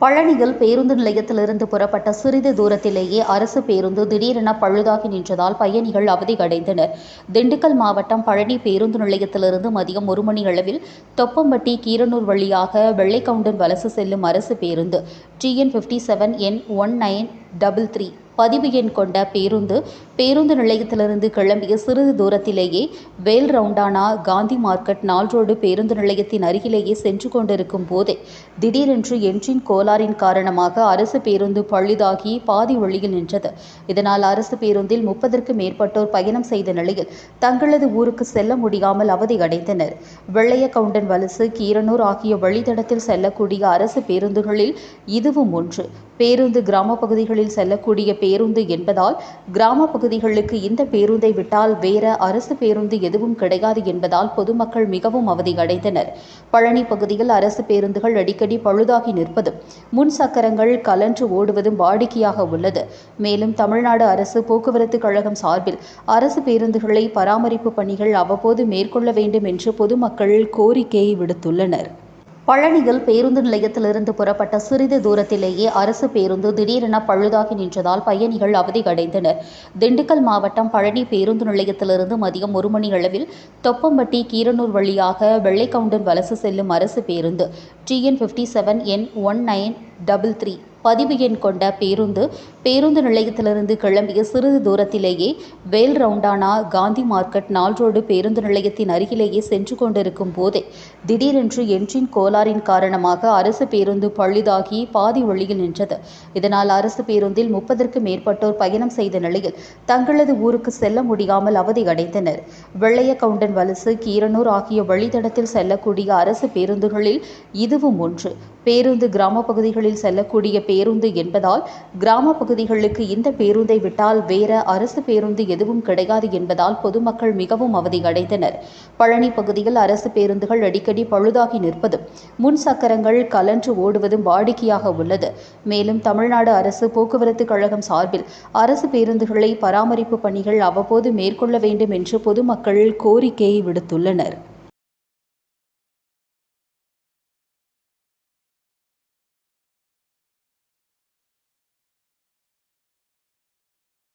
பழனியில் பேருந்து நிலையத்திலிருந்து புறப்பட்ட சிறிது தூரத்திலேயே அரசு பேருந்து திடீரென பழுதாகி நின்றதால் பயணிகள் அவதி அடைந்தனர் திண்டுக்கல் மாவட்டம் பழனி பேருந்து நிலையத்திலிருந்து மதியம் ஒரு மணி அளவில் தொப்பம்பட்டி கீரனூர் வழியாக வெள்ளைக்கவுண்டன் வலசு செல்லும் அரசு பேருந்து TN fifty seven N one nine double three பதிவு எண் கொண்ட பேருந்து பேருந்து நிலையத்திலிருந்து கிளம்பிய சிறிது தூரத்திலேயே வேல் ரவுண்டானா காந்தி மார்க்கெட் நாள் ரோடு பேருந்து நிலையத்தின் அருகிலேயே சென்று கொண்டிருக்கும் போதே திடீரென்று என்ஜின் கோளாறின் காரணமாக அரசு பேருந்து பழுதாகி பாதி ஒளியில் நின்றது. இதனால் அரசு பேருந்தில் முப்பதற்கு மேற்பட்டோர் பயணம் செய்த நிலையில் தங்களது ஊருக்கு செல்ல முடியாமல் அவதி அடைந்தனர். வெள்ளைய கவுண்டன் வலசு கீரனூர் ஆகிய வழித்தடத்தில் செல்லக்கூடிய அரசு பேருந்துகளில் இதுவும் ஒன்று. பேருந்து கிராம பகுதிகளில் செல்லக்கூடிய பேருந்து என்பதால் கிராம பகுதிகளுக்கு இந்த பேருந்தை விட்டால் வேற அரசு பேருந்து எதுவும் கிடையாது என்பதால் பொதுமக்கள் மிகவும் அவதி அடைந்தனர் பழனி பகுதியில் அரசு பேருந்துகள் அடிக்கடி பழுதாகி நிற்பதும் முன் சக்கரங்கள் கலன்று ஓடுவதும் வாடிக்கையாக உள்ளது. மேலும் தமிழ்நாடு அரசு போக்குவரத்து கழகம் சார்பில் அரசு பேருந்துகளை பராமரிப்பு பணிகள் அவ்வப்போது மேற்கொள்ள வேண்டும் என்று பொதுமக்கள் கோரிக்கையை விடுத்துள்ளனர். பழனியில் பேருந்து நிலையத்திலிருந்து புறப்பட்ட சிறிது தூரத்திலேயே அரசு பேருந்து திடீரென பழுதாகி நின்றதால் பயணிகள் அவதியடைந்தனர். திண்டுக்கல் மாவட்டம் பழனி பேருந்து நிலையத்திலிருந்து மதியம் ஒரு மணி அளவில் தொப்பம்பட்டி கீரனூர் வழியாக வெள்ளைக்கவுண்டன் வலசு செல்லும் அரசு பேருந்து TN fifty seven N one nine double three பதிவு எண் கொண்ட பேருந்து பேருந்து நிலையத்திலிருந்து கிளம்பிய சிறிது தூரத்திலேயே வேல் ரவுண்டானா காந்தி மார்க்கெட் நாள் ரோடு பேருந்து நிலையத்தின் அருகிலேயே சென்று கொண்டிருக்கும் போதே திடீரென்று என்ஜின் கோளாறின் காரணமாக அரசு பேருந்து பழுதாகி பாதி வழியில் நின்றது. இதனால் அரசு பேருந்தில் முப்பதற்கு மேற்பட்டோர் பயணம் செய்த நிலையில் தங்களது ஊருக்கு செல்ல முடியாமல் அவதி அடைந்தனர். வெள்ளைய கவுண்டன் வலசு கீரனூர் ஆகிய வழித்தடத்தில் செல்லக்கூடிய அரசு பேருந்துகளில் இதுவும் ஒன்று. பேருந்து கிராம பகுதிகளில் செல்லக்கூடிய பேருந்து என்பதால் கிராம பகுதிகளுக்கு இந்த பேருந்தை விட்டால் வேற அரசு பேருந்து எதுவும் கிடையாது என்பதால் பொதுமக்கள் மிகவும் அவதி அடைந்தனர் பழனி பகுதியில் அரசு பேருந்துகள் அடிக்கடி பழுதாகி நிற்பதும் முன் சக்கரங்கள் கலன்று ஓடுவதும் வாடிக்கையாக உள்ளது. மேலும் தமிழ்நாடு அரசு போக்குவரத்து கழகம் சார்பில் அரசு பேருந்துகளை பராமரிப்பு பணிகள் அவ்வப்போது மேற்கொள்ள வேண்டும் என்று பொதுமக்கள் கோரிக்கையை விடுத்துள்ளனர்.